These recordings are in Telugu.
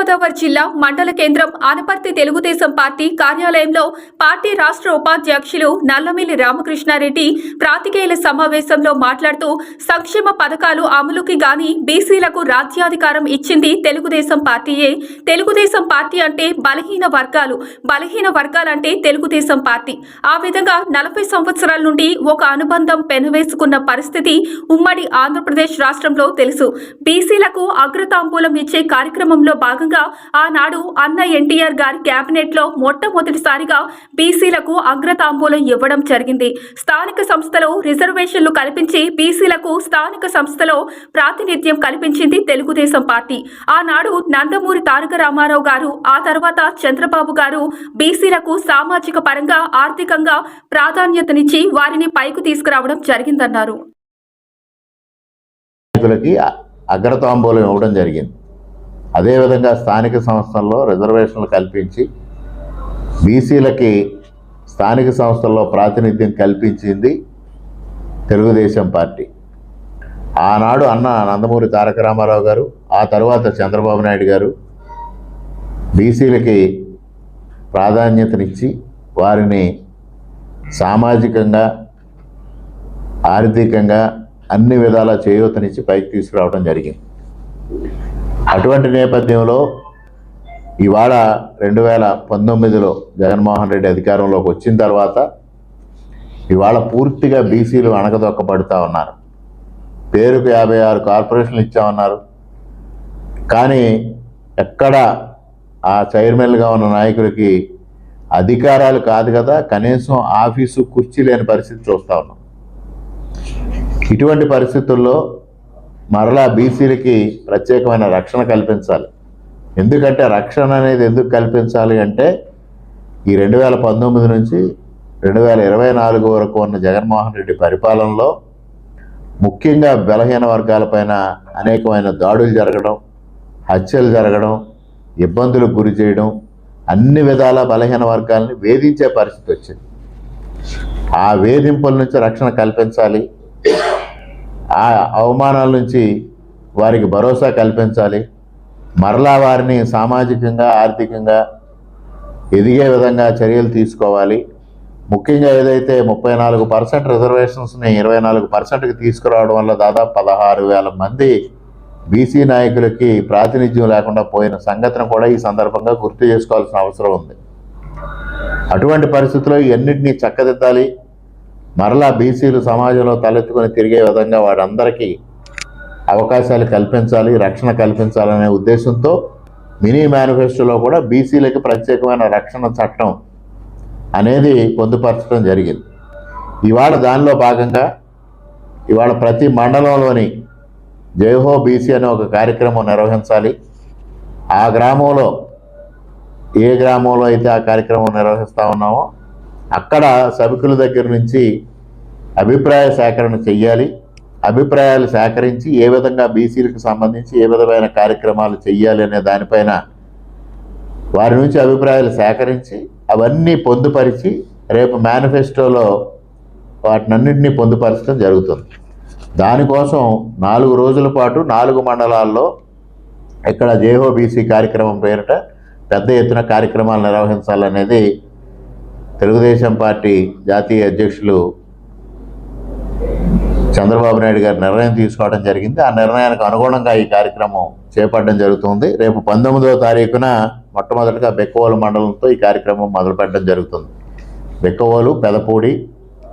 Thoorpu Godavari జిల్లా మండల కేంద్రం ఆనపర్తి తెలుగుదేశం పార్టీ కార్యాలయంలో పార్టీ రాష్ట్ర ఉపాధ్యక్షులు నల్లమిల్లి రామకృష్ణారెడ్డి ప్రాతికేయుల సమావేశంలో మాట్లాడుతూ సంక్షేమ పథకాలు అమలుకి గాని బీసీలకు రాజ్యాధికారం ఇచ్చింది తెలుగుదేశం పార్టీయే. తెలుగుదేశం పార్టీ అంటే బలహీన వర్గాలు. బలహీన వర్గాలంటే తెలుగుదేశం పార్టీ. ఆ విధంగా నలభై సంవత్సరాల నుండి ఒక అనుబంధం పెనవేసుకున్న పరిస్థితి ఉమ్మడి ఆంధ్రప్రదేశ్ రాష్ట్రంలో తెలుసు. బీసీలకు అగ్రతాంబూలం ఇచ్చే కార్యక్రమంలో భాగంగా ఆనాడు అన్న ఎన్టీఆర్ గారి క్యాబినెట్లో లో మొట్టమొదటిసారిగా బీసీలకు అగ్రతాంబూలం ఇవ్వడం జరిగింది. స్థానిక సంస్థలో రిజర్వేషన్లు కల్పించి బీసీలకు స్థానిక సంస్థలో ప్రాతినిధ్యం కల్పించింది తెలుగుదేశం పార్టీ. ఆనాడు నందమూరి తారక రామారావు గారు ఆ తర్వాత చంద్రబాబు గారు బీసీలకు సామాజిక పరంగా ఆర్థికంగా ప్రాధాన్యతనిచ్చి వారిని పైకి తీసుకురావడం జరిగిందన్నారు. అగ్రతాంబూలం ఇవ్వడం జరిగింది. అదేవిధంగా స్థానిక సంస్థల్లో రిజర్వేషన్లు కల్పించి బీసీలకి స్థానిక సంస్థల్లో ప్రాతినిధ్యం కల్పించింది తెలుగుదేశం పార్టీ. ఆనాడు అన్న నందమూరి తారక రామారావు గారు ఆ తర్వాత చంద్రబాబు నాయుడు గారు బీసీలకి ప్రాధాన్యతనిచ్చి వారిని సామాజికంగా ఆర్థికంగా అన్ని విధాలా చేయూతనిచ్చి పైకి తీసుకురావడం జరిగింది. అటువంటి నేపథ్యంలో ఇవాళ రెండు వేల పంతొమ్మిదిలో జగన్మోహన్ రెడ్డి అధికారంలోకి వచ్చిన తర్వాత ఇవాళ పూర్తిగా బీసీలు అణగదొక్కబడుతూ ఉన్నారు. పేరుకు యాభై ఆరు కార్పొరేషన్లు ఇచ్చామన్నారు. కానీ ఎక్కడ ఆ చైర్మన్గా ఉన్న నాయకులకి అధికారాలు కాదు కదా కనీసం ఆఫీసు కుర్చీ లేని పరిస్థితి చూస్తూ ఉన్నాం. ఇటువంటి పరిస్థితుల్లో మరలా బీసీలకి ప్రత్యేకమైన రక్షణ కల్పించాలి. ఎందుకంటే రక్షణ అనేది ఎందుకు కల్పించాలి అంటే ఈ రెండు వేల పంతొమ్మిది నుంచి రెండు వేల ఇరవై నాలుగు వరకు ఉన్న జగన్మోహన్ రెడ్డి పరిపాలనలో ముఖ్యంగా బలహీన వర్గాలపైన అనేకమైన దాడులు జరగడం హత్యలు జరగడం ఇబ్బందులకు గురి చేయడం అన్ని విధాల బలహీన వర్గాలని వేధించే పరిస్థితి వచ్చింది. ఆ వేధింపుల నుంచి రక్షణ కల్పించాలి. ఆ అవమానాల నుంచి వారికి భరోసా కల్పించాలి. మరలా వారిని సామాజికంగా ఆర్థికంగా ఎదిగే విధంగా చర్యలు తీసుకోవాలి. ముఖ్యంగా ఏదైతే ముప్పై నాలుగు పర్సెంట్ రిజర్వేషన్స్ని ఇరవై నాలుగు పర్సెంట్కి తీసుకురావడం వల్ల దాదాపు పదహారు వేల మంది బీసీ నాయకులకి ప్రాతినిధ్యం లేకుండా పోయిన సంగతిని కూడా ఈ సందర్భంగా గుర్తు చేసుకోవాల్సిన అవసరం ఉంది. అటువంటి పరిస్థితుల్లో ఇవన్నింటినీ చక్కదిద్దాలి. మరలా బీసీలు సమాజంలో తలెత్తుకొని తిరిగే విధంగా వారందరికీ అవకాశాలు కల్పించాలి రక్షణ కల్పించాలనే ఉద్దేశంతో మినీ మేనిఫెస్టోలో కూడా బీసీలకి ప్రత్యేకమైన రక్షణ చట్టం అనేది పొందుపరచడం జరిగింది. ఇవాళ దానిలో భాగంగా ఇవాళ ప్రతి మండలంలోని జయహో బీసీ అనే ఒక కార్యక్రమం నిర్వహించాలి. ఆ గ్రామంలో ఏ గ్రామంలో అయితే ఆ కార్యక్రమం నిర్వహిస్తూ ఉన్నామో అక్కడ సభికుల దగ్గర నుంచి అభిప్రాయ సేకరణ చెయ్యాలి. అభిప్రాయాలు సేకరించి ఏ విధంగా బీసీలకు సంబంధించి ఏ విధమైన కార్యక్రమాలు చెయ్యాలి అనే దానిపైన వారి నుంచి అభిప్రాయాలు సేకరించి అవన్నీ పొందుపరిచి రేపు మేనిఫెస్టోలో వాటినన్నింటినీ పొందుపరచడం జరుగుతుంది. దానికోసం నాలుగు రోజుల పాటు నాలుగు మండలాల్లో ఇక్కడ జేహో బీసీ కార్యక్రమం పేరిట పెద్ద ఎత్తున కార్యక్రమాలు నిర్వహించాలనేది తెలుగుదేశం పార్టీ జాతీయ అధ్యక్షులు చంద్రబాబు నాయుడు గారు నిర్ణయం తీసుకోవడం జరిగింది. ఆ నిర్ణయానికి అనుగుణంగా ఈ కార్యక్రమం చేపట్టడం జరుగుతుంది. రేపు పంతొమ్మిదవ తారీఖున మొట్టమొదటిగా బెక్కవోలు మండలంతో ఈ కార్యక్రమం మొదలుపెట్టడం జరుగుతుంది. బెక్కవోలు పెదపూడి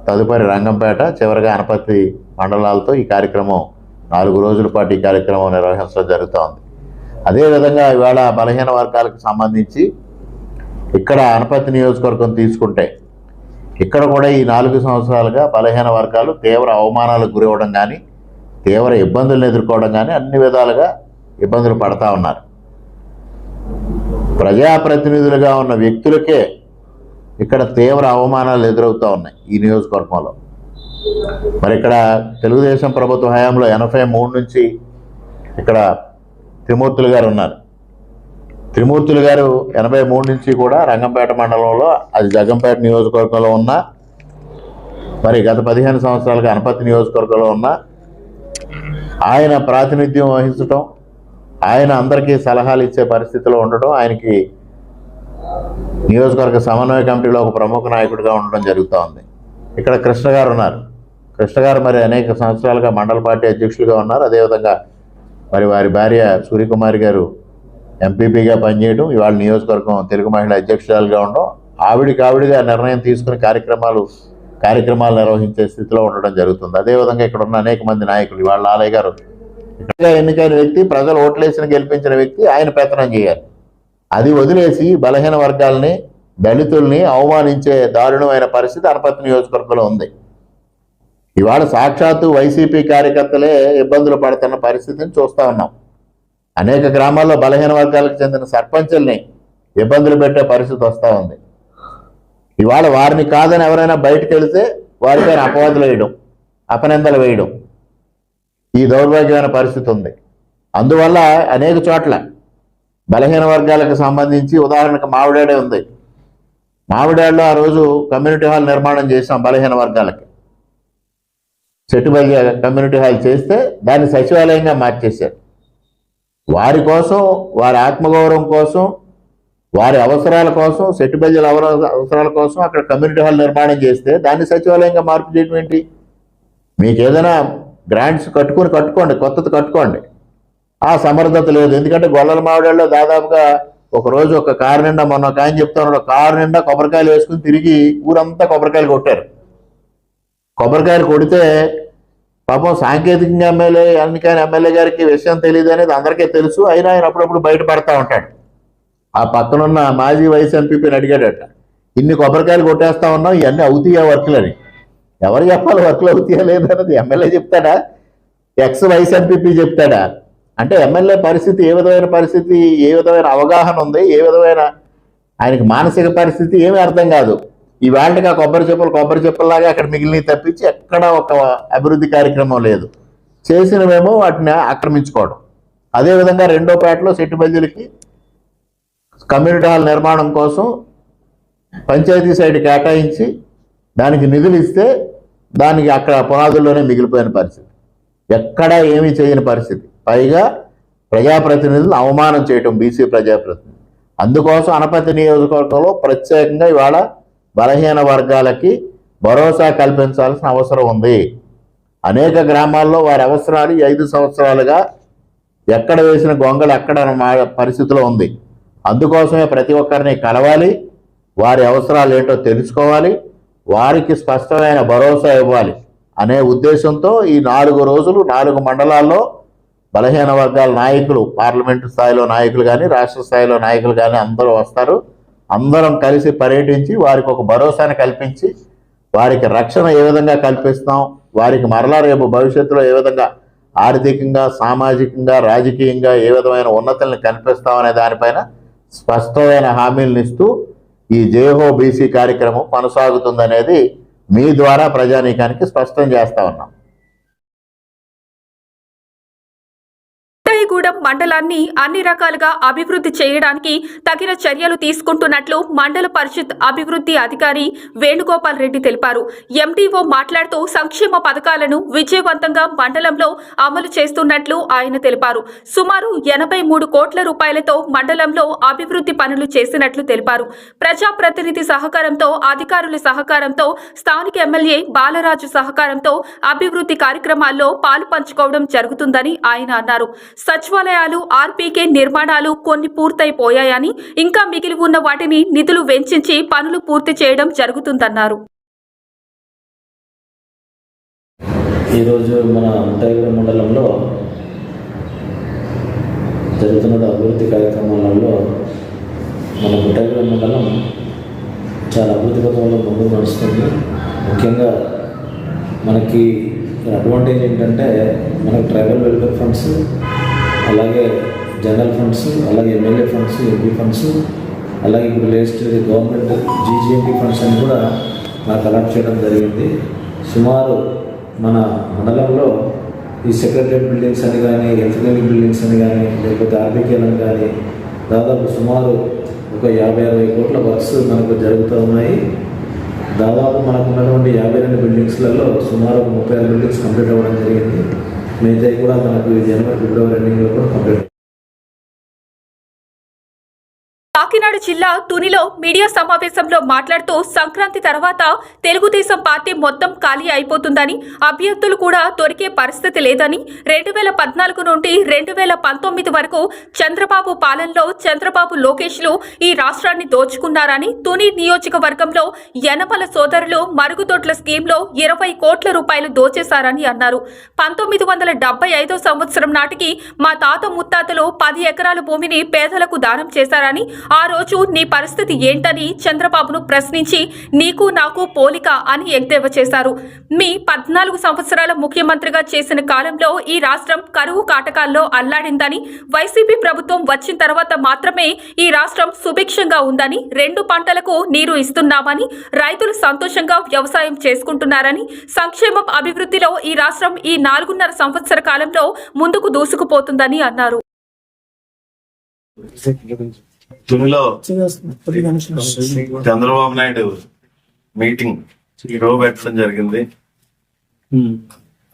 తదుపరి రంగంపేట చివరిగా అనపతి మండలాలతో ఈ కార్యక్రమం నాలుగు రోజుల పాటు ఈ కార్యక్రమం నిర్వహించడం జరుగుతోంది. అదేవిధంగా ఇవాళ బలహీన వర్గాలకు సంబంధించి ఇక్కడ అనపర్తి నియోజకవర్గం తీసుకుంటే ఇక్కడ కూడా ఈ నాలుగు సంవత్సరాలుగా బలహీన వర్గాలు తీవ్ర అవమానాలకు గురవడం కానీ తీవ్ర ఇబ్బందులను ఎదుర్కోవడం కానీ అన్ని విధాలుగా ఇబ్బందులు పడతా ఉన్నారు. ప్రజాప్రతినిధులుగా ఉన్న వ్యక్తులకే ఇక్కడ తీవ్ర అవమానాలు ఎదురవుతూ ఉన్నాయి ఈ నియోజకవర్గంలో. మరి ఇక్కడ తెలుగుదేశం ప్రభుత్వ హయాంలో ఎనభై మూడు నుంచి ఇక్కడ త్రిమూర్తులు గారు ఉన్నారు. త్రిమూర్తులు గారు ఎనభై మూడు నుంచి కూడా రంగంపేట మండలంలో అది జగంపేట నియోజకవర్గంలో ఉన్న మరి గత పదిహేను సంవత్సరాలుగా అనపతి నియోజకవర్గంలో ఉన్న ఆయన ప్రాతినిధ్యం వహించటం ఆయన అందరికీ సలహాలు ఇచ్చే పరిస్థితిలో ఉండటం ఆయనకి నియోజకవర్గ సమన్వయ కమిటీలో ఒక ప్రముఖ నాయకుడిగా ఉండడం జరుగుతూ ఉంది. ఇక్కడ కృష్ణ గారు ఉన్నారు. కృష్ణ గారు మరి అనేక సంవత్సరాలుగా మండల పార్టీ అధ్యక్షులుగా ఉన్నారు. అదేవిధంగా మరి వారి భార్య సూర్యకుమారి గారు ఎంపీపీగా పనిచేయడం ఇవాళ నియోజకవర్గం తెలుగు మహిళ అధ్యక్షురాలుగా ఉండడం ఆవిడికి ఆవిడిగా నిర్ణయం తీసుకుని కార్యక్రమాలు కార్యక్రమాలు నిర్వహించే స్థితిలో ఉండడం జరుగుతుంది. అదేవిధంగా ఇక్కడ ఉన్న అనేక మంది నాయకులు ఇవాళ లాలయ్య గారు. ఇక్కడ ఎన్నికైన వ్యక్తి ప్రజలు ఓట్లేసిన గెలిపించిన వ్యక్తి ఆయన పెత్తనం చేయాలి. అది వదిలేసి బలహీన వర్గాల్ని దళితుల్ని అవమానించే దారుణమైన పరిస్థితి అనపతి నియోజకవర్గంలో ఉంది. ఇవాళ సాక్షాత్తు వైసీపీ కార్యకర్తలే ఇబ్బందులు పడుతున్న పరిస్థితిని చూస్తా ఉన్నాం. అనేక గ్రామాల్లో బలహీన వర్గాలకు చెందిన సర్పంచుల్ని ఇబ్బందులు పెట్టే పరిస్థితి వస్తూ ఉంది. ఇవాళ వారిని కాదని ఎవరైనా బయటకు వెళితే వారిపైన అపవాదులు వేయడం అపనిందలు వేయడం ఈ దౌర్భాగ్యమైన పరిస్థితి ఉంది. అందువల్ల అనేక చోట్ల బలహీన వర్గాలకు సంబంధించి ఉదాహరణకు మామిడాడే ఉంది. మామిడాడులో ఆ రోజు కమ్యూనిటీ హాల్ నిర్మాణం చేసాం బలహీన వర్గాలకి. చెట్టుబల్లి కమ్యూనిటీ హాల్ చేస్తే దాన్ని సచివాలయంగా మార్చేశారు. వారి కోసం వారి ఆత్మగౌరవం కోసం వారి అవసరాల కోసం సెట్టుబెజ్జల అవసరాల కోసం అక్కడ కమ్యూనిటీ హాల్ నిర్మాణం చేస్తే దాన్ని సచివాలయంగా మార్పు చేయడం ఏంటి? మీకు ఏదైనా గ్రాంట్స్ కట్టుకుని కట్టుకోండి కొత్తది కట్టుకోండి. ఆ సమర్థత లేదు. ఎందుకంటే గొల్లల మావిడల్లో దాదాపుగా ఒక రోజు ఒక కారు నిండా మొన్న ఒక ఆయన చెప్తున్నాడు కారు నిండా కొబ్బరికాయలు వేసుకుని తిరిగి ఊరంతా కొబ్బరికాయలు కొట్టారు. కొబ్బరికాయలు కొడితే పాపం సాంకేతికంగా ఎమ్మెల్యే అందుకని ఎమ్మెల్యే గారికి విషయం తెలియదు అనేది అందరికీ తెలుసు. అయినా ఆయన అప్పుడప్పుడు బయటపడతా ఉంటాడు. ఆ పక్కనున్న మాజీ వైస్ ఎంపీపీని అడిగాడట. ఇన్ని కొబ్బరికాయలు కొట్టేస్తా ఉన్నాం ఇవన్నీ అవుతాయా వర్కులు అని. ఎవరు చెప్పాలి వర్కులు అవుతాయా లేదన్నది ఎమ్మెల్యే చెప్తాడా? ఎక్స్ వైస్ ఎంపీపీ చెప్తాడా? అంటే ఎమ్మెల్యే పరిస్థితి ఏ విధమైన పరిస్థితి ఏ విధమైన అవగాహన ఉంది ఏ విధమైన ఆయనకి మానసిక పరిస్థితి ఏమీ అర్థం కాదు. ఈ వాళ్ళకి ఆ కొబ్బరి చెప్పులు కొబ్బరి చెప్పుల్లాగా అక్కడ మిగిలిన తప్పించి ఎక్కడ ఒక అభివృద్ధి కార్యక్రమం లేదు. చేసినవేమో వాటిని ఆక్రమించుకోవడం. అదేవిధంగా రెండో పేటలో సెట్టుబల్జులకి కమ్యూనిటీ హాల్ నిర్మాణం కోసం పంచాయతీ సైడ్ కేటాయించి దానికి నిధులు ఇస్తే దానికి అక్కడ పునాదుల్లోనే మిగిలిపోయిన పరిస్థితి. ఎక్కడా ఏమీ చేయని పరిస్థితి. పైగా ప్రజాప్రతినిధులు అవమానం చేయటం బీసీ ప్రజాప్రతినిధులు. అందుకోసం అనపతి నియోజకవర్గంలో ప్రత్యేకంగా ఇవాళ బలహీన వర్గాలకి భరోసా కల్పించాల్సిన అవసరం ఉంది. అనేక గ్రామాల్లో వారి అవసరాలు ఐదు సంవత్సరాలుగా ఎక్కడ వేసిన గొంగళి ఎక్కడ మా పరిస్థితిలో ఉంది. అందుకోసమే ప్రతి ఒక్కరిని కలవాలి. వారి అవసరాలు ఏంటో తెలుసుకోవాలి. వారికి స్పష్టమైన భరోసా ఇవ్వాలి అనే ఉద్దేశంతో ఈ నాలుగు రోజులు నాలుగు మండలాల్లో బలహీన వర్గాల నాయకులు పార్లమెంటు స్థాయిలో నాయకులు కానీ రాష్ట్ర స్థాయిలో నాయకులు కానీ అందరూ వస్తారు. అందరం కలిసి పర్యటించి వారికి ఒక భరోసాను కల్పించి వారికి రక్షణ ఏ విధంగా కల్పిస్తాం వారికి మరలా రేపు భవిష్యత్తులో ఏ విధంగా ఆర్థికంగా సామాజికంగా రాజకీయంగా ఏ విధమైన ఉన్నతుల్ని కల్పిస్తాం అనే దానిపైన స్పష్టమైన హామీలను ఇస్తూ ఈ జేహో బీసీ కార్యక్రమం కొనసాగుతుందనేది మీ ద్వారా ప్రజానీకానికి స్పష్టం చేస్తా ఉన్నాం. ఉదయగూడెం మండలాన్ని అన్ని రకాలుగా అభివృద్ధి చేయడానికి తగిన చర్యలు తీసుకుంటున్నట్లు మండల పరిషత్ అభివృద్ధి అధికారి వేణుగోపాల్ రెడ్డి తెలిపారు. ఎండీఓ మాట్లాడుతూ సంక్షేమ పథకాలను విజయవంతంగా మండలంలో అమలు చేస్తున్నట్లు ఆయన తెలిపారు. సుమారు ఎనభై మూడు కోట్ల రూపాయలతో మండలంలో అభివృద్ధి పనులు చేసినట్లు తెలిపారు. ప్రజాప్రతినిధి సహకారంతో అధికారుల సహకారంతో స్థానిక ఎమ్మెల్యే బాలరాజు సహకారంతో అభివృద్ధి కార్యక్రమాల్లో పాలు పంచుకోవడం జరుగుతుందని ఆయన అన్నారు. సచివాలయాలు ఆర్పీకే నిర్మాణాలు కొన్ని పూర్తయిపోయాయని ఇంకా మిగిలి ఉన్న వాటిని నిధులు వెచ్చించి పనులు పూర్తి చేయడం జరుగుతుందన్నారు. ఈరోజు మన ముట్టాయిగూడ మండలంలో జరుగుతున్న అభివృద్ధి కార్యక్రమాలలో మన ముట్టాయిగూడ మండలం చాలా అభివృద్ధి పథకంలో ముందుకు నడుస్తుంది. ముఖ్యంగా మనకి అడ్వాంటేజ్ ఏంటంటే మనకు ట్రైబల్ వెల్ఫేర్ ఫండ్స్ అలాగే జనరల్ ఫండ్స్ అలాగే ఎమ్మెల్యే ఫండ్స్ ఎంపీ ఫండ్స్ అలాగే ఇప్పుడు లేటెస్ట్ గవర్నమెంట్ జీజీఎంపీ ఫండ్స్ అని కూడా నాకు అలాట్ చేయడం జరిగింది. సుమారు మన మండలంలో ఈ సెక్రటరీ బిల్డింగ్స్ అని కానీ హెల్త్ క్లినిక్ బిల్డింగ్స్ అని కానీ లేకపోతే ఆర్బికేలను కానీ దాదాపు సుమారు ఒక యాభై అరవై కోట్ల వర్క్స్ మనకు జరుగుతూ ఉన్నాయి. దాదాపు మనకు ఉన్నటువంటి యాభై రెండు బిల్డింగ్స్లలో సుమారు ఒక ముప్పై ఆరు బిల్డింగ్స్ కంప్లీట్ అవ్వడం జరిగింది. మిగతాయి కూడా మనకు జనవరి ఫిబ్రవరి ఎండింగ్లో కూడా కంప్లీట్ కాకినాడ జిల్లా తునిలో మీడియా సమావేశంలో మాట్లాడుతూ సంక్రాంతి తర్వాత తెలుగుదేశం పార్టీ మొత్తం ఖాళీ అయిపోతుందని అభ్యర్థులు కూడా దొరికే పరిస్థితి లేదని రెండు వేల పద్నాలుగు నుండి రెండు వేల పంతొమ్మిది వరకు చంద్రబాబు పాలనలో చంద్రబాబు లోకేష్లు ఈ రాష్ట్రాన్ని దోచుకున్నారని తుని నియోజకవర్గంలో యనమల సోదరులు మరుగుదొడ్ల స్కీమ్లో ఇరవై కోట్ల రూపాయలు దోచేశారని అన్నారు. పంతొమ్మిది వందల డెబ్బై ఐదో సంవత్సరం నాటికి మా తాత ముత్తాతలు పది ఎకరాల భూమిని పేదలకు దానం చేశారని ఆ రోజు నీ పరిస్థితి ఏంటని చంద్రబాబును ప్రశ్నించి నీకు నాకు పోలిక అని ఎద్దేవా చేశారు. మీ పద్నాలుగు సంవత్సరాల ముఖ్యమంత్రిగా చేసిన కాలంలో ఈ రాష్ట్రం కరువు కాటకాల్లో అల్లాడిందని వైసీపీ ప్రభుత్వం వచ్చిన తర్వాత మాత్రమే ఈ రాష్ట్రం సుభిక్షంగా ఉందని రెండు పంటలకు నీరు ఇస్తున్నామని రైతులు సంతోషంగా వ్యవసాయం చేసుకుంటున్నారని సంక్షేమం అభివృద్ధిలో ఈ రాష్ట్రం ఈ నాలుగున్నర సంవత్సర కాలంలో ముందుకు దూసుకుపోతుందని అన్నారు. తునిలో చంద్రబాబు నాయుడు మీటింగ్ ఈరోజు పెట్టడం జరిగింది.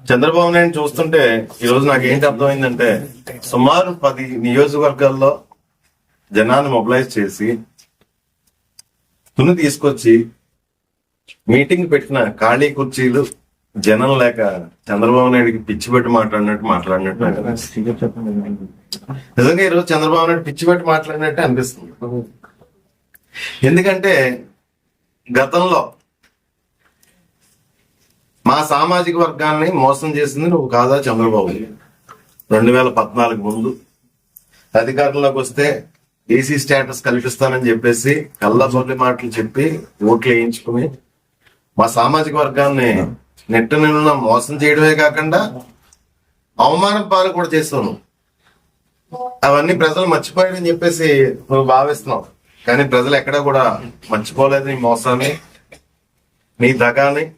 చంద్రబాబు నాయుడు చూస్తుంటే ఈ రోజు నాకు ఏంటి అర్థమైందంటే సుమారు పది నియోజకవర్గాల్లో జనాన్ని మొబిలైజ్ చేసి తుని తీసుకొచ్చి మీటింగ్ పెట్టిన ఖాళీ కుర్చీలు జనం లేక చంద్రబాబు నాయుడికి పిచ్చి పెట్టి మాట్లాడినట్టు మాట్లాడినట్టు. నిజంగా ఈరోజు చంద్రబాబు నాయుడు పిచ్చి పెట్టి మాట్లాడినట్టు అనిపిస్తుంది ఎందుకంటే గతంలో మా సామాజిక వర్గాన్ని మోసం చేసింది నువ్వు కాదా చంద్రబాబు రెండు వేల పద్నాలుగు ముందు అధికారంలోకి వస్తే ఏసీ స్టేటస్ కల్పిస్తానని చెప్పేసి కళ్ళబొల్లి మాటలు చెప్పి ఓట్లు వేయించుకుని మా సామాజిక వర్గాన్ని నెట్ నిన్న మోసం చేయడమే కాకుండా అవమానం పాలు కూడా చేస్తావు నువ్వు. అవన్నీ ప్రజలు మర్చిపోయాడని చెప్పేసి నువ్వు భావిస్తున్నావు. కానీ ప్రజలు ఎక్కడా కూడా మర్చిపోలేదు నీ మోసాన్ని నీ దగాని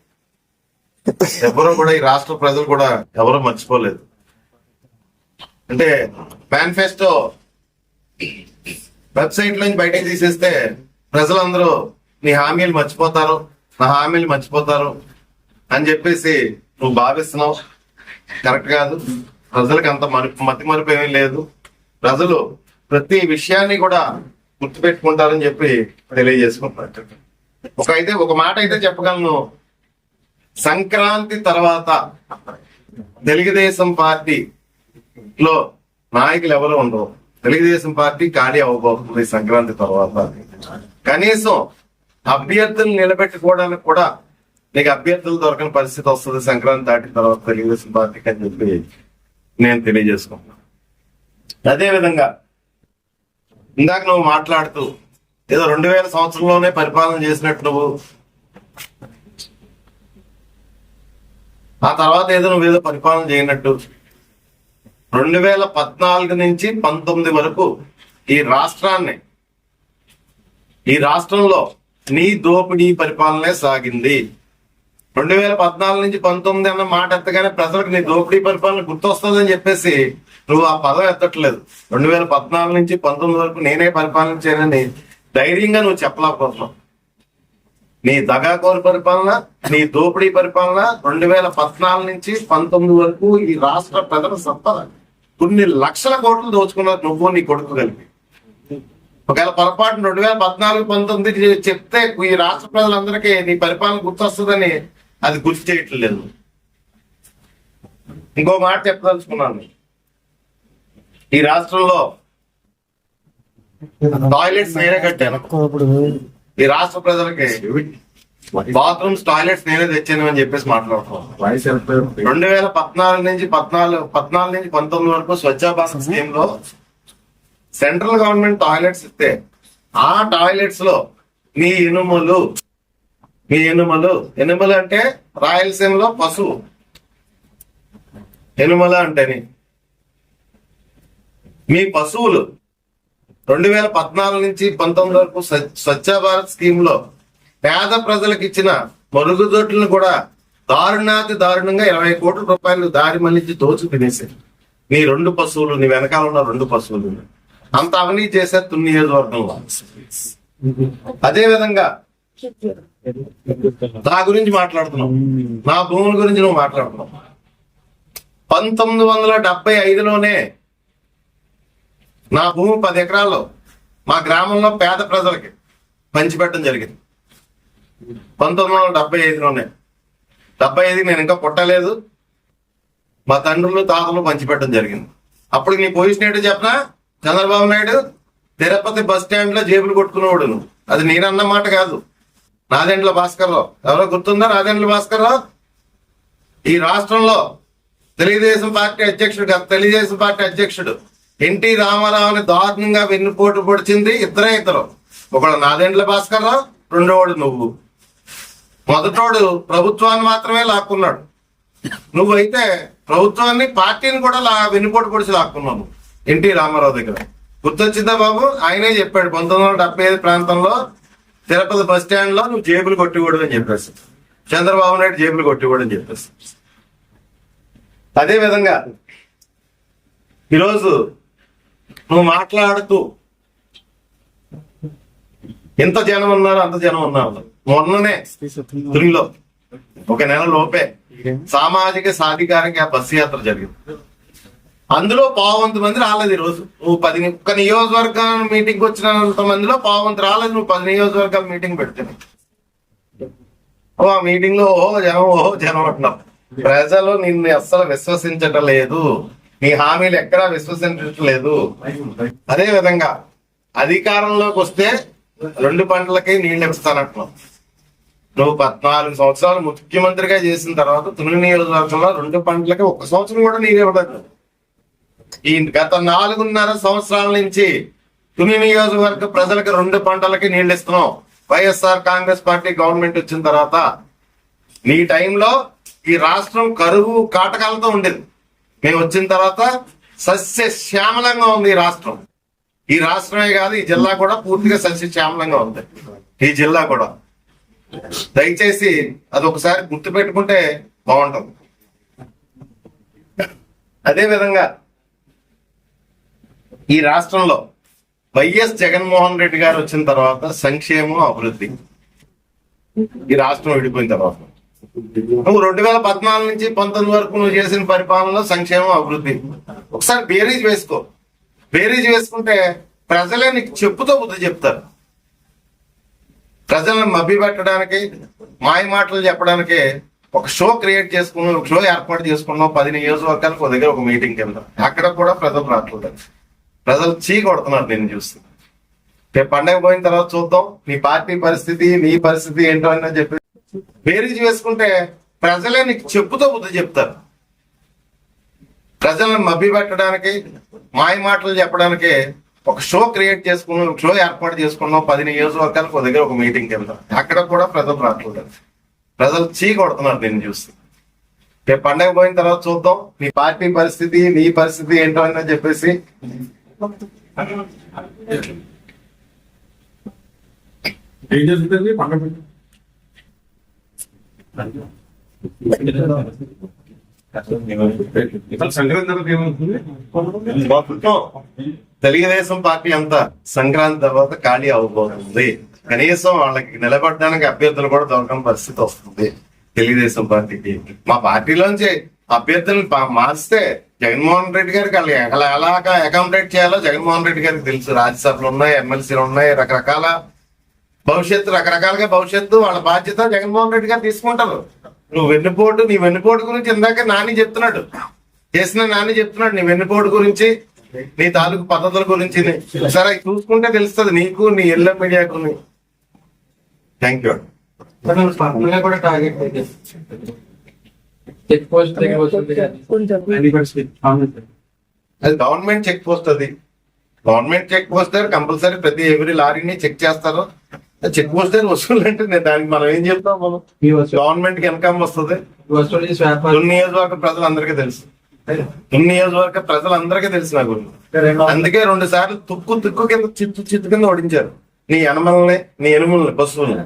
ఎవరు కూడా ఈ రాష్ట్ర ప్రజలు కూడా ఎవరు మర్చిపోలేదు. అంటే మేనిఫెస్టో వెబ్సైట్ నుంచి బయటకు తీసేస్తే ప్రజలందరూ నీ హామీలు మర్చిపోతారు నా హామీలు మర్చిపోతారు. అని చెప్పేసి నువ్వు భావిస్తున్నావు. కరెక్ట్ కాదు. ప్రజలకు అంత మరి మతి మరుపు ఏమీ లేదు. ప్రజలు ప్రతి విషయాన్ని కూడా గుర్తుపెట్టుకుంటారని చెప్పి తెలియజేసుకుంటున్నారు ఒక అయితే ఒక మాట అయితే చెప్పగలను. సంక్రాంతి తర్వాత తెలుగుదేశం పార్టీ లో నాయకులు ఎవరు ఉండవు తెలుగుదేశం పార్టీ ఖాళీ అవ్వబోతుంది సంక్రాంతి తర్వాత. కనీసం అభ్యర్థులు నిలబెట్టుకోవడానికి కూడా నీకు అభ్యర్థులు దొరకని పరిస్థితి వస్తుంది సంక్రాంతి దాటిన తర్వాత తెలుగుదేశం పార్టీకి అని చెప్పి నేను తెలియజేసుకుంటున్నాను అదే విధంగా ఇందాక నువ్వు మాట్లాడుతూ ఏదో రెండు వేల సంవత్సరంలోనే పరిపాలన చేసినట్టు నువ్వు ఆ తర్వాత ఏదో నువ్వు ఏదో పరిపాలన చేయనట్టు రెండు వేల పద్నాలుగు నుంచి పంతొమ్మిది వరకు ఈ రాష్ట్రాన్ని ఈ రాష్ట్రంలో నీ దోపిడీ పరిపాలనే సాగింది. రెండు వేల పద్నాలుగు నుంచి పంతొమ్మిది అన్న మాట ఎత్తగానే ప్రజలకు నీ దోపిడీ పరిపాలన గుర్తొస్తుందని చెప్పేసి నువ్వు ఆ పదం ఎత్తట్లేదు. రెండు వేల పద్నాలుగు నుంచి పంతొమ్మిది వరకు నేనే పరిపాలన చేయనని ధైర్యంగా నువ్వు చెప్పలేకపోతున్నావు. నీ దగాకోరు పరిపాలన నీ దోపిడీ పరిపాలన రెండు వేల పద్నాలుగు నుంచి పంతొమ్మిది వరకు ఈ రాష్ట్ర ప్రజల సంపద కొన్ని లక్షల కోట్లు దోచుకున్నారు నువ్వు నీ కొడుకు కలిపి. ఒకవేళ పొరపాటు రెండు వేల పద్నాలుగు పంతొమ్మిది చెప్తే ఈ రాష్ట్ర ప్రజలందరికీ నీ పరిపాలన గుర్తొస్తుందని అది గుర్తు చేయట్లేదు ఇంకో మాట చెప్పదలుచుకున్నాను. ఈ రాష్ట్రంలో టాయిలెట్స్ నేనే కట్టాను. ఈ రాష్ట్ర ప్రజలకి బాత్రూమ్స్ టాయిలెట్స్ నేనే తెచ్చాను అని చెప్పేసి మాట్లాడుతున్నాను. రెండు వేల పద్నాలుగు నుంచి పద్నాలుగు పద్నాలుగు నుంచి పంతొమ్మిది వరకు స్వచ్ఛ భారత్ స్కీమ్లో సెంట్రల్ గవర్నమెంట్ టాయిలెట్స్ ఇస్తే ఆ టాయిలెట్స్లో మీ ఇనుములు మీ ఎనుమలు ఎనుమలు అంటే రాయలసీమలో పశువు. ఎనుమల అంటేని. మీ పశువులు రెండు వేల పద్నాలుగు నుంచి పంతొమ్మిది వరకు స్వచ్ఛ భారత్ స్కీమ్లో పేద ప్రజలకు ఇచ్చిన మరుగుదొడ్లను కూడా దారుణాతి దారుణంగా ఇరవై కోట్ల రూపాయలు దారి మళ్ళించి దోచు తినేసారు నీ రెండు పశువులు నీ వెనకాల ఉన్న రెండు పశువులు. అంత అవినీతి చేశారు తుని నియోజకవర్గంలో. అదే విధంగా నా గురించి మాట్లాడుతున్నావు. నా భూముల గురించి నువ్వు మాట్లాడుతున్నావు. పంతొమ్మిది వందల డెబ్బై ఐదులోనే నా భూమి పది ఎకరాల్లో మా గ్రామంలో పేద ప్రజలకి పంచిపెట్టడం జరిగింది. పంతొమ్మిది వందల డెబ్బై ఐదులోనే. డెబ్బై ఐదుకి నేను ఇంకా పుట్టలేదు. మా తండ్రులు తాతలు పంచిపెట్టడం జరిగింది. అప్పుడు నీ పొజిషన్ ఏంటో చెప్పనా? చంద్రబాబు నాయుడు తిరుపతి బస్ స్టాండ్లో జేబులు కొట్టుకునేవాడు నువ్వు. అది నేనన్న మాట కాదు. నాదెండ్ల భాస్కర్రావు ఎవరో గుర్తుందా నాదెండ్ల భాస్కర్రావు ఈ రాష్ట్రంలో తెలుగుదేశం పార్టీ అధ్యక్షుడు కాదు, తెలుగుదేశం పార్టీ అధ్యక్షుడు ఎన్టీ రామారావుని దారుణంగా వెన్నుపోటు పొడిచింది ఇద్దరే ఇద్దరు. ఒకడు నాదెండ్ల భాస్కర్రావు రెండోవాడు నువ్వు. మొదటోడు ప్రభుత్వాన్ని మాత్రమే లాక్కున్నాడు. నువ్వైతే ప్రభుత్వాన్ని పార్టీని కూడా లా వెన్నుపోటు పొడిచి లాక్కున్నావు ఎన్టీ రామారావు దగ్గర. గుర్తొచ్చిందా బాబు? ఆయనే చెప్పాడు పంతొమ్మిది వందల ప్రాంతంలో తిరుపతి బస్ స్టాండ్లో నువ్వు జేబులు కొట్టకూడదు అని చెప్పేసి. చంద్రబాబు నాయుడు జేబులు కొట్టకూడదు అని చెప్పేసి. అదే విధంగా ఈరోజు నువ్వు మాట్లాడుతూ ఎంత జనం ఉన్నారు అంత జనం ఉన్నారు మొన్ననే తునిలో ఒక నెల లోపే సామాజిక సాధికారిక బస్సు యాత్ర జరిగింది. అందులో పావంత మంది రాలేదు ఈరోజు రోజు. నువ్వు పది ఒక నియోజకవర్గ మీటింగ్ వచ్చిన మందిలో పావంత రాలేదు నువ్వు పది నియోజకవర్గాల మీటింగ్ పెడితే ఓ ఆ మీటింగ్లో ఓహో జనం ఓహో జనం అంటున్నావు ప్రజలు నిన్ను అస్సలు విశ్వసించటం లేదు నీ హామీలు ఎక్కడా విశ్వసించటం లేదు అదే విధంగా అధికారంలోకి వస్తే రెండు పంటలకి నీళ్ళు ఇస్తానంటున్నావు. నువ్వు పద్నాలుగు సంవత్సరాలు ముఖ్యమంత్రిగా చేసిన తర్వాత తుని నియోజకవర్గంలో రెండు పంటలకి ఒక్క సంవత్సరం కూడా నీరు ఇవ్వలేదు. ఈ గత నాలుగున్నర సంవత్సరాల నుంచి తుని నియోజకవర్గ ప్రజలకు రెండు పంటలకి నీళ్ళు ఇస్తున్నాం. వైఎస్ఆర్ కాంగ్రెస్ పార్టీ గవర్నమెంట్ వచ్చిన తర్వాత నీ టైంలో ఈ రాష్ట్రం కరువు కాటకాలతో ఉండేది. మేము వచ్చిన తర్వాత సస్య శ్యామలంగా ఉంది ఈ రాష్ట్రం. ఈ రాష్ట్రమే కాదు ఈ జిల్లా కూడా పూర్తిగా సస్య శ్యామలంగా ఉంది. ఈ జిల్లా కూడా. దయచేసి అది ఒకసారి గుర్తు పెట్టుకుంటే బాగుంటుంది. అదే విధంగా ఈ రాష్ట్రంలో వైఎస్ జగన్మోహన్ రెడ్డి గారు వచ్చిన తర్వాత సంక్షేమం అభివృద్ధి ఈ రాష్ట్రం విడిపోయిన తర్వాత. నువ్వు రెండు వేల పద్నాలుగు నుంచి పంతొమ్మిది వరకు నువ్వు చేసిన పరిపాలనలో సంక్షేమం అభివృద్ధి. ఒకసారి బేరీజ్ వేసుకో. బేరీజ్ వేసుకుంటే ప్రజలే నీకు చెప్పుతో బుద్ధి చెప్తారు. ప్రజలను మభ్య పెట్టడానికి మాయ మాటలు చెప్పడానికి ఒక షో క్రియేట్ చేసుకున్నాం ఒక షో ఏర్పాటు చేసుకున్నాం పది నియోజకవర్గాలకు ఒక దగ్గర ఒక మీటింగ్ కింద అక్కడ కూడా ప్రజలు రావట్లేదు ప్రజలు చీ కొడుతున్నారు నేను చూస్తున్నా రేపు పండగ పోయిన తర్వాత చూద్దాం. నీ పార్టీ పరిస్థితి నీ పరిస్థితి ఏంటో అని చెప్పి. బేరీజ్ వేసుకుంటే ప్రజలే నీకు చెప్పుతో బుద్ధి చెప్తారు. ప్రజలను మభ్య పెట్టడానికి మాయ మాటలు చెప్పడానికి ఒక షో క్రియేట్ చేసుకున్నాం ఒక షో ఏర్పాటు చేసుకున్నాం పది నియోజకవర్గాలకు ఒక దగ్గర ఒక మీటింగ్కి వెళ్తాం అక్కడ కూడా ప్రజలు రావట్లేదు. ప్రజలు చీ కొడుతున్నారు నేను చూస్తూ. రేపు పండగ పోయిన తర్వాత చూద్దాం. నీ పార్టీ పరిస్థితి నీ పరిస్థితి ఏంటో అని చెప్పేసి ఏం జరుగుతుంది పండుగ సంక్రాంతి తెలుగుదేశం పార్టీ అంతా సంక్రాంతి తర్వాత ఖాళీ అవబోతుంది. కనీసం వాళ్ళకి నిలబడడానికి అభ్యర్థులు కూడా దొరకని పరిస్థితి వస్తుంది. తెలుగుదేశం పార్టీకి. మా పార్టీలోంచి అభ్యర్థులను మార్స్తే జగన్మోహన్ రెడ్డి గారికి వాళ్ళు ఎలా అకామిడేట్ చేయాలో జగన్మోహన్ రెడ్డి గారికి తెలుసు. రాజ్యసభలు ఉన్నాయి ఎమ్మెల్సీలు ఉన్నాయి రకరకాల భవిష్యత్తు రకరకాలుగా భవిష్యత్తు వాళ్ళ బాధ్యత జగన్మోహన్ రెడ్డి గారు తీసుకుంటారు. నువ్వు వెన్నుపోటు నీ వెన్నుపోటు గురించి ఇందాక నాని చెప్తున్నాడు. చేసిన నాని చెప్తున్నాడు నీ వెన్నుపోటు గురించి నీ తాలూకు పద్ధతుల గురించి. సరే చూసుకుంటే తెలుస్తుంది నీకు నీ ఎల్ల మీడియాకు. థ్యాంక్ యూ కూడా టార్గెట్ చెక్ పోస్ట్ దగ్గర వస్తుంది అది గవర్నమెంట్ చెక్ పోస్ట్ అది గవర్నమెంట్ చెక్ పోస్ట్ దగ్గర కంపల్సరీ ప్రతి ఎవ్రీ లారీని చెక్ చేస్తారు చెక్ పోస్ట్ దగ్గర వసూలు అంటే నేను దానికి మనం ఏం చెప్తాం మనం? గవర్నమెంట్కి ఇన్కమ్ వస్తుంది. నియోజకవర్గ ప్రజలందరికీ తెలుసు. నియోజకవర్గ ప్రజలందరికీ తెలుసు నా గురించి అందుకే రెండు సార్లు తుక్కు తుక్కు కింద చిత్తు చిత్తు కింద ఓడించారు. నీ ఎనమల్ని నీ ఎనుముల్ని పశువుల్ని.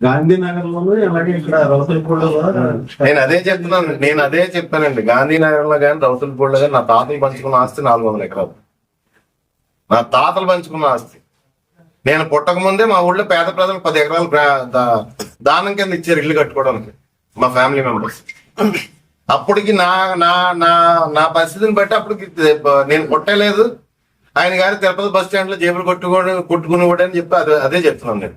గాంధీనగర్ అలాగే ఇక్కడ రౌతులపూడిలో నేను అదే చెప్తున్నాను నేను అదే చెప్తానండి గాంధీనగర్లో కానీ రౌతులపూడిలో కానీ నా తాతలు పంచుకున్న ఆస్తి నాలుగు వందల ఎకరాలు. నా తాతలు పంచుకున్న ఆస్తి. నేను పుట్టక ముందే మా ఊళ్ళో పేద ప్రజలు పది ఎకరాలు దానం కింద ఇచ్చారు ఇల్లు కట్టుకోవడానికి మా ఫ్యామిలీ మెంబర్స్. అప్పటికి నా నా నా నా పరిస్థితిని బట్టి అప్పటికి నేను కొట్టలేదు ఆయన గారు తిరుపతి బస్ స్టాండ్లో జేబులు కొట్టుకోవడం కొట్టుకుని కూడా అని చెప్పి అదే అదే చెప్తున్నాను నేను.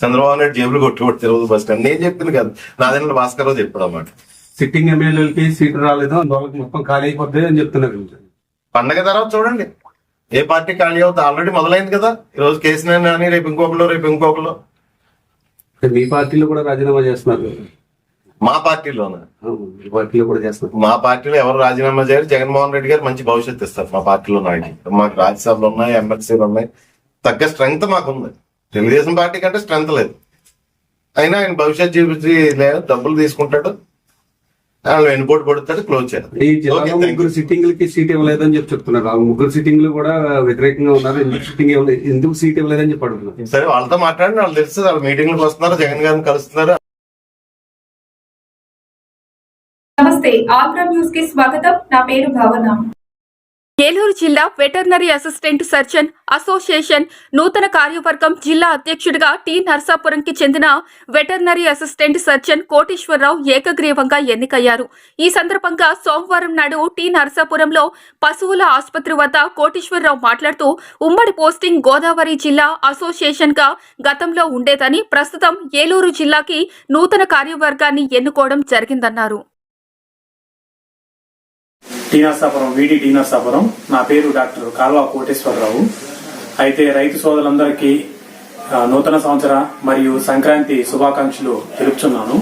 చంద్రబాబు నాయుడు జేబులు కొట్టుకోడు తిరుపతి బస్ స్టాండ్. నేను చెప్పింది కాదు నాదేనా భాస్కర్ రావు చెప్పాడు అన్నమాట సిట్టింగ్ ఎమ్మెల్యేలకి సీటు రాలేదు వాళ్ళకి మొత్తం ఖాళీ అయిపోద్ది అని చెప్తున్నారు పండగ తర్వాత చూడండి. ఏ పార్టీ ఖాళీ అవుతుంది ఆల్రెడీ మొదలైంది కదా. ఈ రోజు కేసీఆర్ అని రేపు ఇంకొకరు రేపు ఇంకొకరు మీ పార్టీలో కూడా రాజీనామా చేస్తున్నారు. మా పార్టీలోనే? పార్టీలో కూడా చేస్తున్నారు. మా పార్టీలో ఎవరు రాజీనామా చేయాలి జగన్మోహన్ రెడ్డి గారు మంచి భవిష్యత్తు ఇస్తారు మా పార్టీలో నాయకులు. మాకు రాజ్యసభలు ఉన్నాయి ఎమ్మెల్సీలు ఉన్నాయి. తగ్గ స్ట్రెంగ్త్ మాకు ఉంది తెలుగుదేశం పార్టీ కంటే స్ట్రెంగ్త్ లేదు. అయినా ఆయన భవిష్యత్ చూపించి లేదు డబ్బులు తీసుకుంటాడు వాళ్ళు వెనుపోటు పడుతాడు క్లోజ్ చేయాలి. ఈ జిల్లాలో ముగ్గురు సిట్టింగ్లకి సీట్ ఇవ్వలేదని చెప్పి చెప్తున్నారు. ఆ ముగ్గురు సిట్టింగ్లు కూడా వ్యతిరేకంగా ఉన్నారు. ఎందుకు సిట్టింగ్ ఇవ్వలేదు ఎందుకు సీట్ ఇవ్వలేదని చెప్పి అడుగుతున్నారు. సరే వాళ్ళతో మాట్లాడండి వాళ్ళు తెలుసు వాళ్ళు మీటింగ్లకు వస్తున్నారు జగన్ గారిని కలుస్తున్నారు. నమస్తే ఆంధ్ర న్యూస్కి స్వాగతం. నా పేరు భావన. ఏలూరు జిల్లా వెటర్నరీ అసిస్టెంట్ సర్జన్ అసోసియేషన్ నూతన కార్యవర్గం జిల్లా అధ్యక్షుడిగా టి నర్సాపురంకి చెందిన వెటర్నరీ అసిస్టెంట్ సర్జన్ కోటేశ్వరరావు ఏకగ్రీవంగా ఎన్నికయ్యారు. ఈ సందర్భంగా సోమవారం నాడు టి నర్సాపురంలో పశువుల ఆసుపత్రి వద్ద కోటేశ్వరరావు మాట్లాడుతూ ఉమ్మడి పోస్టింగ్ గోదావరి జిల్లా అసోసియేషన్గా గతంలో ఉండేదని ప్రస్తుతం ఏలూరు జిల్లాకి నూతన కార్యవర్గాన్ని ఎన్నుకోవడం జరిగిందన్నారు. టీనర్సాపురం వీడి టీనర్సాపురం నా పేరు డాక్టర్ కాల్వా కోటేశ్వరరావు. అయితే రైతు సోదరులందరికీ నూతన సంవత్సర మరియు సంక్రాంతి శుభాకాంక్షలు తెలుపుచున్నాను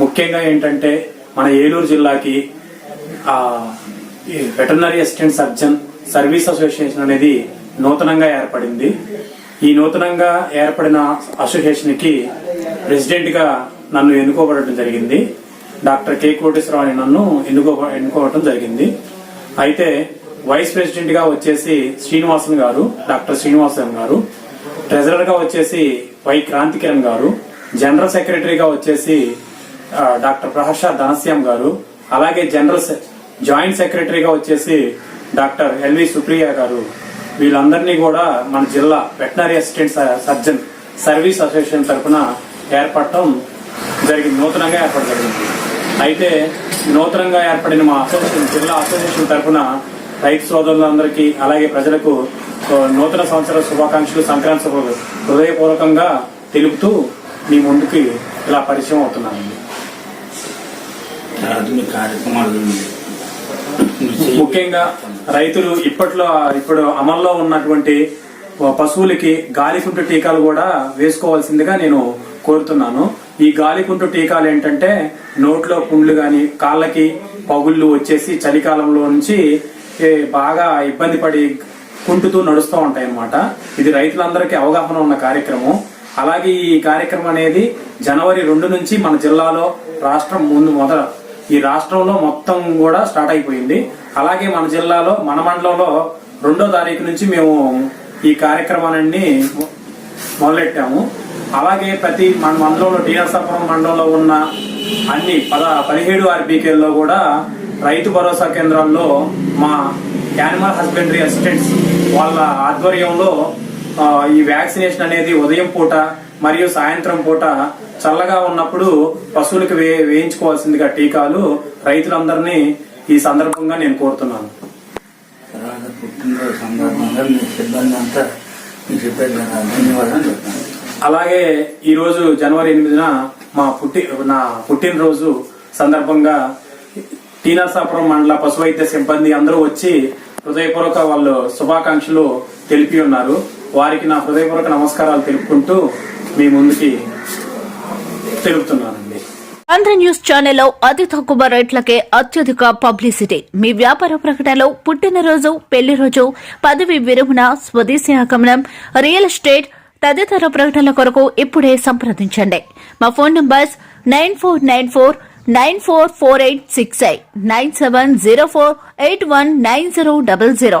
ముఖ్యంగా ఏంటంటే మన ఏలూరు జిల్లాకి veterinary assistant surgeon service association అనేది నూతనంగా ఏర్పడింది. ఈ నూతనంగా ఏర్పడిన అసోసియేషన్కి ప్రెసిడెంట్గా నన్ను ఎన్నుకోబడటం జరిగింది. డాక్టర్ కె కోటేశ్వరరావు అని నన్ను ఎన్నుకో ఎన్నుకోవటం జరిగింది. అయితే వైస్ ప్రెసిడెంట్గా వచ్చేసి శ్రీనివాసన్ గారు డాక్టర్ శ్రీనివాసన్ గారు ట్రెజరర్గా వచ్చేసి వై క్రాంతికిరణ్ గారు జనరల్ సెక్రటరీగా వచ్చేసి డాక్టర్ ప్రహర్ష ధనశ్యామ్ గారు అలాగే జనరల్ జాయింట్ సెక్రటరీగా వచ్చేసి డాక్టర్ ఎల్వి సుప్రియ గారు వీళ్ళందరినీ కూడా మన జిల్లా వెటనరీ అసిస్టెంట్ స- సర్జన్ సర్వీస్ అసోసియేషన్ తరఫున ఏర్పడటం జరిగింది నూతనంగా ఏర్పడడం జరిగింది. అయితే నూతనంగా ఏర్పడిన మా అసోసియేషన్ జిల్లా అసోసియేషన్ తరఫున రైతు సోదరులందరికీ అలాగే ప్రజలకు నూతన సంవత్సర శుభాకాంక్షలు సంక్రాంతి హృదయపూర్వకంగా తెలుపుతూ మీ ముందుకి ఇలా పరిచయం కార్యక్రమాలు ముఖ్యంగా రైతులు ఇప్పట్లో ఇప్పుడు అమల్లో ఉన్నటువంటి పశువులకి గాలికుంటు టీకాలు కూడా వేసుకోవాల్సిందిగా నేను కోరుతున్నాను. ఈ గాలికుంటు టీకాలు ఏంటంటే నోట్లో పుండ్లు గాని కాళ్ళకి పగుళ్ళు వచ్చేసి చలికాలంలో నుంచి బాగా ఇబ్బంది పడి కుంటుతూ నడుస్తూ ఉంటాయి అన్నమాట ఇది రైతులందరికీ అవగాహన ఉన్న కార్యక్రమం. అలాగే ఈ కార్యక్రమం అనేది జనవరి రెండు నుంచి మన జిల్లాలో రాష్ట్రం ముందు మొదల ఈ రాష్ట్రంలో మొత్తం కూడా స్టార్ట్ అయిపోయింది. అలాగే మన జిల్లాలో మన మండలంలో రెండో తారీఖు నుంచి మేము ఈ కార్యక్రమాన్ని మొదలెట్టాము. అలాగే ప్రతి మన మండలంలో టీఆర్సాపురం మండలంలో ఉన్న అన్ని పద పదిహేడు ఆర్బీకేల్లో కూడా రైతు భరోసా కేంద్రాల్లో మా యానిమల్ హస్బెండరీ అసిస్టెంట్స్ వాళ్ళ ఆధ్వర్యంలో ఈ వ్యాక్సినేషన్ అనేది ఉదయం పూట మరియు సాయంత్రం పూట చల్లగా ఉన్నప్పుడు పశువులకు వే వేయించుకోవాల్సిందిగా టీకాలు రైతులందరినీ ఈ సందర్భంగా నేను కోరుతున్నాను. తర్వాత పుట్టినరోజు సందర్భంగా మీ సిబ్బంది అంతా మీకు చెప్పారు ధన్యవాదాలు చెప్తాను. అలాగే ఈరోజు జనవరి ఎనిమిదిన మా పుట్టి నా పుట్టినరోజు సందర్భంగా టీనర్సాపురం మండల పశు వైద్య సిబ్బంది అందరూ వచ్చి హృదయపూర్వక వాళ్ళు శుభాకాంక్షలు తెలిపి ఉన్నారు. వారికి నా హృదయపూర్వక నమస్కారాలు తెలుపుకుంటూ మీ ముందుకి తెలుపుతున్నానండి ఆంధ్ర న్యూస్ ఛానల్లో అతి తక్కువ రేట్లకే అత్యధిక పబ్లిసిటీ. మీ వ్యాపార ప్రకటనలో పుట్టినరోజు పెళ్ళి రోజు పదవి విరమణ స్వదేశీ ఆగమనం రియల్ ఎస్టేట్ తదితర ప్రకటనల కొరకు ఇప్పుడే సంప్రదించండి. మా phone numbers nine four nine four nine four four eight six eight nine seven zero four eight one nine zero double zero.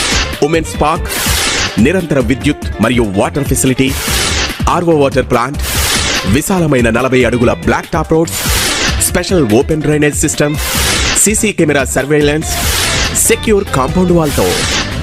women's park నిరంతర విద్యుత్ మరియు water facility RO water plant విశాలమైన నలభై అడుగుల black top roads special open drainage system CC camera surveillance secure compound వాల్తో.